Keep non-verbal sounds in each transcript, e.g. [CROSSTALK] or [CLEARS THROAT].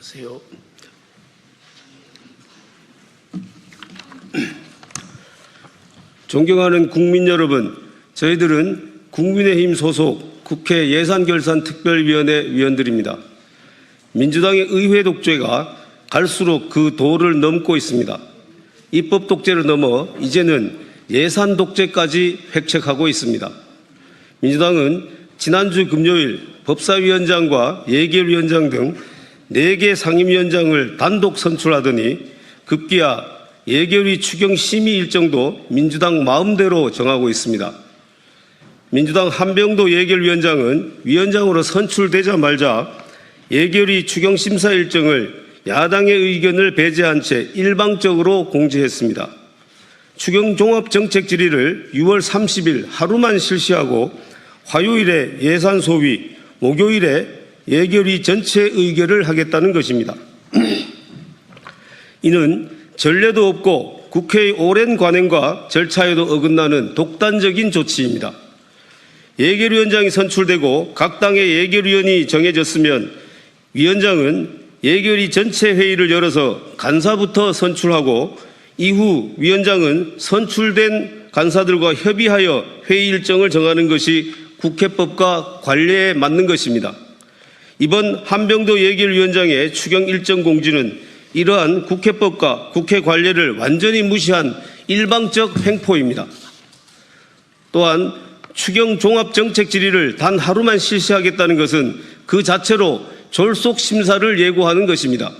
안녕하세요. 존경하는 국민 여러분, 저희들은 국민의힘 소속 국회 예산결산특별위원회 위원들입니다. 민주당의 의회 독재가 갈수록 그 도를 넘고 있습니다. 입법 독재를 넘어 이제는 예산 독재까지 획책하고 있습니다. 민주당은 지난주 금요일 법사위원장과 예결위원장 등 4개 상임위원장을 단독 선출하더니 급기야 예결위 추경 심의 일정도 민주당 마음대로 정하고 있습니다. 민주당 한병도 예결위원장은 위원장으로 선출되자마자 예결위 추경 심사 일정을 야당의 의견을 배제한 채 일방적으로 공지했습니다. 추경 종합 정책 질의를 6월 30일 하루만 실시하고 화요일에 예산 소위, 목요일에 예결위 전체 의결을 하겠다는 것입니다. [CLEARS THROAT] 이는 전례도 없고 국회의 오랜 관행과 절차에도 어긋나는 독단적인 조치입니다. 예결위원장이 선출되고 각 당의 예결위원이 정해졌으면 위원장은 예결위 전체 회의를 열어서 간사부터 선출하고 이후 위원장은 선출된 간사들과 협의하여 회의 일정을 정하는 것이 국회법과 관례에 맞는 것입니다. 이번 한병도 예결위원장의 추경 일정 공지는 이러한 국회법과 국회 관례를 완전히 무시한 일방적 횡포입니다. 또한 추경 종합 정책 질의를 단 하루만 실시하겠다는 것은 그 자체로 졸속 심사를 예고하는 것입니다.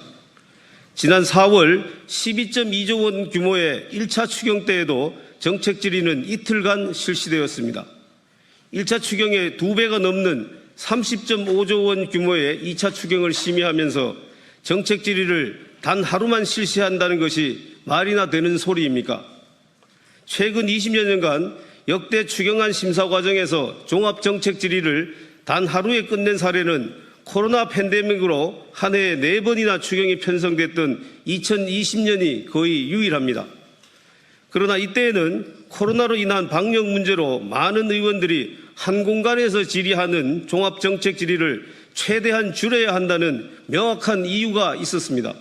지난 4월 12.2조 원 규모의 1차 추경 때에도 정책 질의는 이틀간 실시되었습니다. 1차 추경의 두 배가 넘는 30.5조 원 규모의 2차 추경을 심의하면서 정책 질의를 단 하루만 실시한다는 것이 말이나 되는 소리입니까? 최근 20여 년간 역대 추경안 심사 과정에서 종합 정책 질의를 단 하루에 끝낸 사례는 코로나 팬데믹으로 한 해에 네 번이나 추경이 편성됐던 2020년이 거의 유일합니다. 그러나 이때에는 코로나로 인한 방역 문제로 많은 의원들이 한 공간에서 질의하는 종합정책 질의를 최대한 줄여야 한다는 명확한 이유가 있었습니다.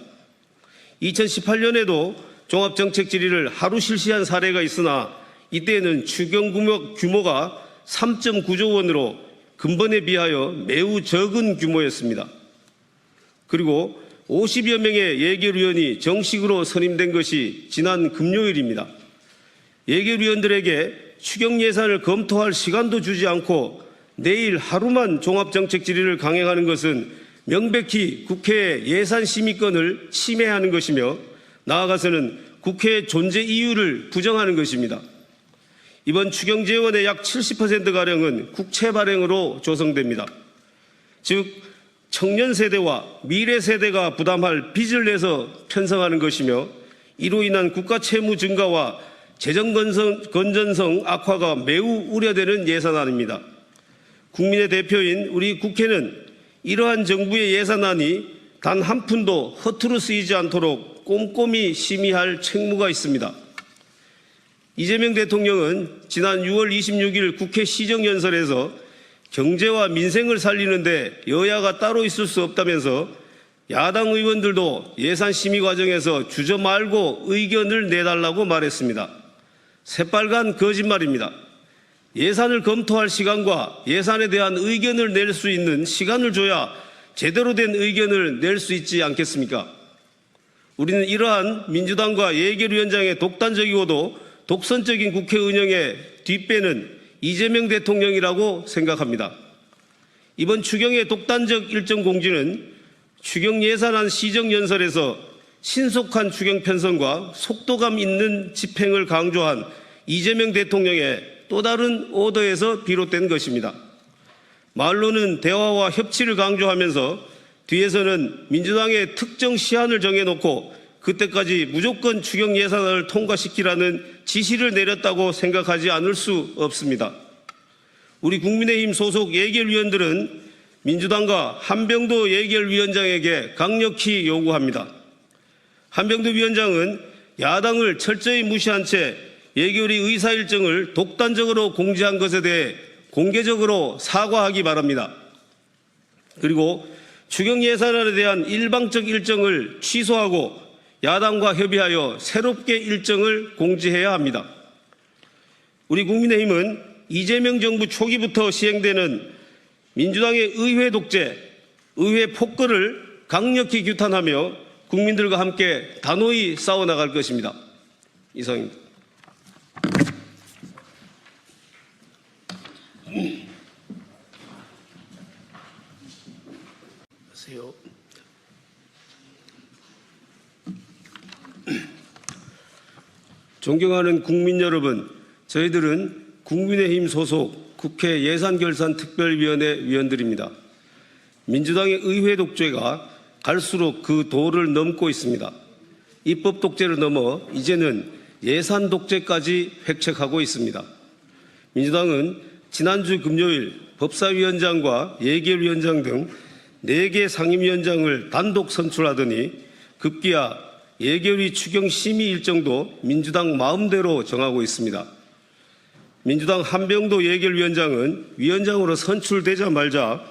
2018년에도 종합정책 질의를 하루 실시한 사례가 있으나 이때에는 추경 규모- 규모가 3.9조 원으로 근본에 비하여 매우 적은 규모였습니다. 그리고 50여 명의 예결위원이 정식으로 선임된 것이 지난 금요일입니다. 예결위원들에게 추경 예산을 검토할 시간도 주지 않고 내일 하루만 종합정책 질의를 강행하는 것은 명백히 국회의 예산 심의권을 침해하는 것이며 나아가서는 국회의 존재 이유를 부정하는 것입니다. 이번 추경 재원의 약 70%가량은 국채 발행으로 조성됩니다. 즉, 청년 세대와 미래 세대가 부담할 빚을 내서 편성하는 것이며 이로 인한 국가 채무 증가와 재정 건전성 악화가 매우 우려되는 예산안입니다. 국민의 대표인 우리 국회는 이러한 정부의 예산안이 단 한 푼도 허투루 쓰이지 않도록 꼼꼼히 심의할 책무가 있습니다. 이재명 대통령은 지난 6월 26일 국회 시정연설에서 경제와 민생을 살리는데 여야가 따로 있을 수 없다면서 야당 의원들도 예산 심의 과정에서 주저 말고 의견을 내달라고 말했습니다. 새빨간 거짓말입니다. 예산을 검토할 시간과 예산에 대한 의견을 낼 수 있는 시간을 줘야 제대로 된 의견을 낼 수 있지 않겠습니까? 우리는 이러한 민주당과 예결위원장의 독단적이고도 독선적인 국회 운영의 뒷배는 이재명 대통령이라고 생각합니다. 이번 추경의 독단적 일정 공지는 추경 예산안 시정 연설에서 신속한 추경 편성과 속도감 있는 집행을 강조한 이재명 대통령의 또 다른 오더에서 비롯된 것입니다. 말로는 대화와 협치를 강조하면서 뒤에서는 민주당의 특정 시한을 정해놓고 그때까지 무조건 추경 예산안을 통과시키라는 지시를 내렸다고 생각하지 않을 수 없습니다. 우리 국민의힘 소속 예결위원들은 민주당과 한병도 예결위원장에게 강력히 요구합니다. 한병도 위원장은 야당을 철저히 무시한 채 예결위 의사 일정을 독단적으로 공지한 것에 대해 공개적으로 사과하기 바랍니다. 그리고 추경 예산안에 대한 일방적 일정을 취소하고 야당과 협의하여 새롭게 일정을 공지해야 합니다. 우리 국민의힘은 이재명 정부 초기부터 시행되는 민주당의 의회 독재, 의회 폭거를 강력히 규탄하며 국민들과 함께 단호히 싸워나갈 것입니다. 이상입니다. 하세요. 존경하는 국민 여러분, 저희들은 국민의힘 소속 국회 예산결산특별위원회 위원들입니다. 민주당의 의회 독재가 갈수록 그 도를 넘고 있습니다. 입법 독재를 넘어 이제는 예산 독재까지 획책하고 있습니다. 민주당은 지난주 금요일 법사위원장과 예결위원장 등 4개 상임위원장을 단독 선출하더니 급기야 예결위 추경 심의 일정도 민주당 마음대로 정하고 있습니다. 민주당 한병도 예결위원장은 위원장으로 선출되자마자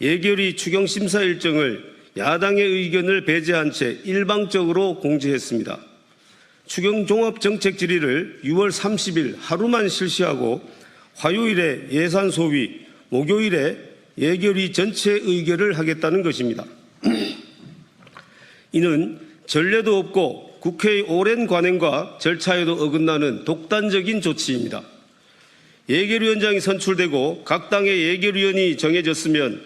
예결위 추경 심사 일정을 야당의 의견을 배제한 채 일방적으로 공지했습니다. 추경 종합 정책 질의를 6월 30일 하루만 실시하고 화요일에 예산 소위, 목요일에 예결위 전체 의결을 하겠다는 것입니다. [CLEARS THROAT] 이는 전례도 없고 국회의 오랜 관행과 절차에도 어긋나는 독단적인 조치입니다. 예결위원장이 선출되고 각 당의 예결위원이 정해졌으면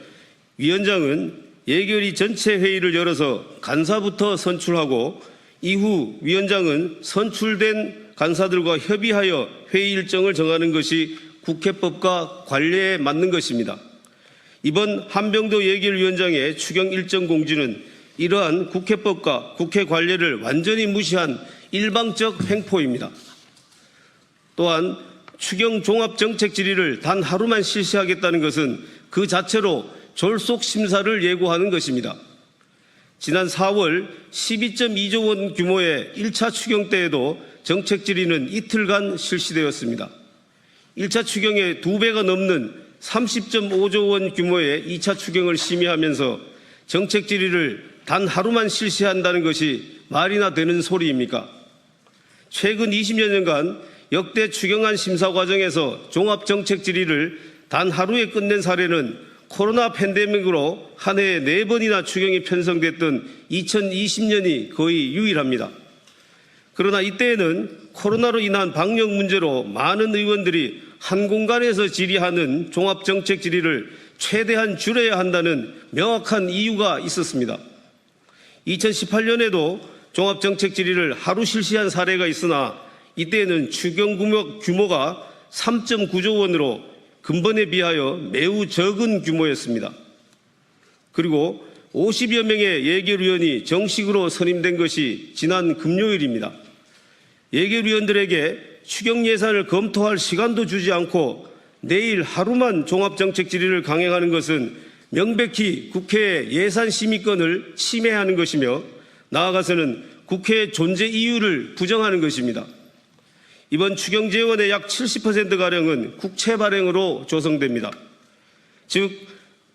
위원장은 예결위 전체 회의를 열어서 간사부터 선출하고 이후 위원장은 선출된 간사들과 협의하여 회의 일정을 정하는 것이 국회법과 관례에 맞는 것입니다. 이번 한병도 예결위원장의 추경 일정 공지는 이러한 국회법과 국회 관례를 완전히 무시한 일방적 횡포입니다. 또한 추경 종합 정책 질의를 단 하루만 실시하겠다는 것은 그 자체로 졸속 심사를 예고하는 것입니다. 지난 4월 12.2조 원 규모의 1차 추경 때에도 정책 질의는 이틀간 실시되었습니다. 1차 추경의 두 배가 넘는 30.5조 원 규모의 2차 추경을 심의하면서 정책 질의를 단 하루만 실시한다는 것이 말이나 되는 소리입니까? 최근 20여 년간 역대 추경안 심사 과정에서 종합 정책 질의를 단 하루에 끝낸 사례는 코로나 팬데믹으로 한 해에 네 번이나 추경이 편성됐던 2020년이 거의 유일합니다. 그러나 이때에는 코로나로 인한 방역 문제로 많은 의원들이 한 공간에서 질의하는 종합정책 질의를 최대한 줄여야 한다는 명확한 이유가 있었습니다. 2018년에도 종합정책 질의를 하루 실시한 사례가 있으나 이때에는 추경 규모가 3.9조 원으로 근본에 비하여 매우 적은 규모였습니다. 그리고 50여 명의 예결위원이 정식으로 선임된 것이 지난 금요일입니다. 예결위원들에게 추경 예산을 검토할 시간도 주지 않고 내일 하루만 종합정책 질의를 강행하는 것은 명백히 국회의 예산 심의권을 침해하는 것이며 나아가서는 국회의 존재 이유를 부정하는 것입니다. 이번 추경 재원의 약 70%가량은 국채 발행으로 조성됩니다. 즉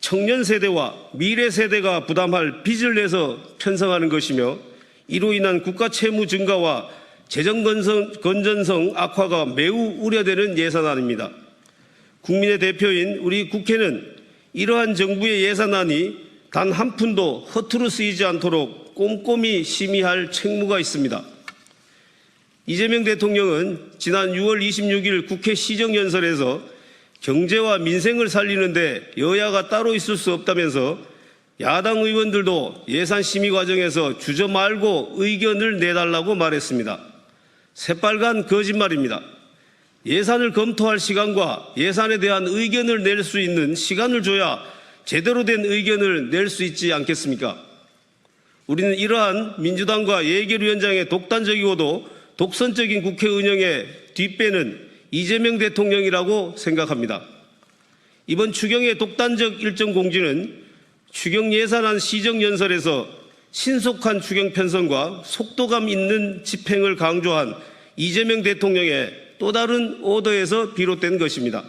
청년 세대와 미래 세대가 부담할 빚을 내서 편성하는 것이며 이로 인한 국가 채무 증가와 재정 건전성 악화가 매우 우려되는 예산안입니다. 국민의 대표인 우리 국회는 이러한 정부의 예산안이 단 한 푼도 허투루 쓰이지 않도록 꼼꼼히 심의할 책무가 있습니다. 이재명 대통령은 지난 6월 26일 국회 시정연설에서 경제와 민생을 살리는데 여야가 따로 있을 수 없다면서 야당 의원들도 예산 심의 과정에서 주저 말고 의견을 내달라고 말했습니다. 새빨간 거짓말입니다. 예산을 검토할 시간과 예산에 대한 의견을 낼 수 있는 시간을 줘야 제대로 된 의견을 낼 수 있지 않겠습니까? 우리는 이러한 민주당과 예결위원장의 독단적이고도 독선적인 국회 운영의 뒷배는 이재명 대통령이라고 생각합니다. 이번 추경의 독단적 일정 공지는 추경 예산안 시정 연설에서 신속한 추경 편성과 속도감 있는 집행을 강조한 이재명 대통령의 또 다른 오더에서 비롯된 것입니다.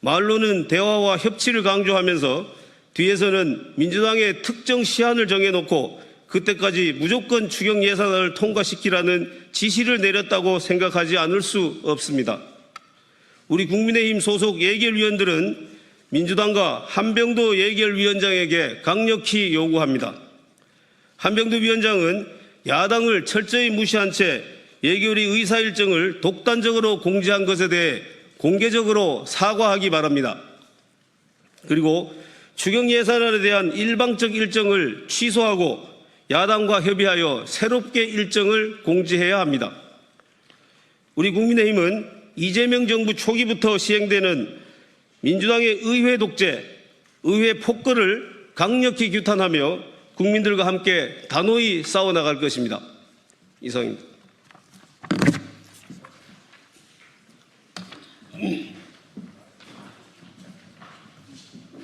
말로는 대화와 협치를 강조하면서 뒤에서는 민주당의 특정 시한을 정해놓고 그때까지 무조건 추경 예산을 통과시키라는 지시를 내렸다고 생각하지 않을 수 없습니다. 우리 국민의힘 소속 예결위원들은 민주당과 한병도 예결위원장에게 강력히 요구합니다. 한병도 위원장은 야당을 철저히 무시한 채 예결위 의사 일정을 독단적으로 공지한 것에 대해 공개적으로 사과하기 바랍니다. 그리고 추경 예산안에 대한 일방적 일정을 취소하고 야당과 협의하여 새롭게 일정을 공지해야 합니다. 우리 국민의힘은 이재명 정부 초기부터 시행되는 민주당의 의회 독재, 의회 폭거를 강력히 규탄하며 국민들과 함께 단호히 싸워나갈 것입니다. 이상입니다.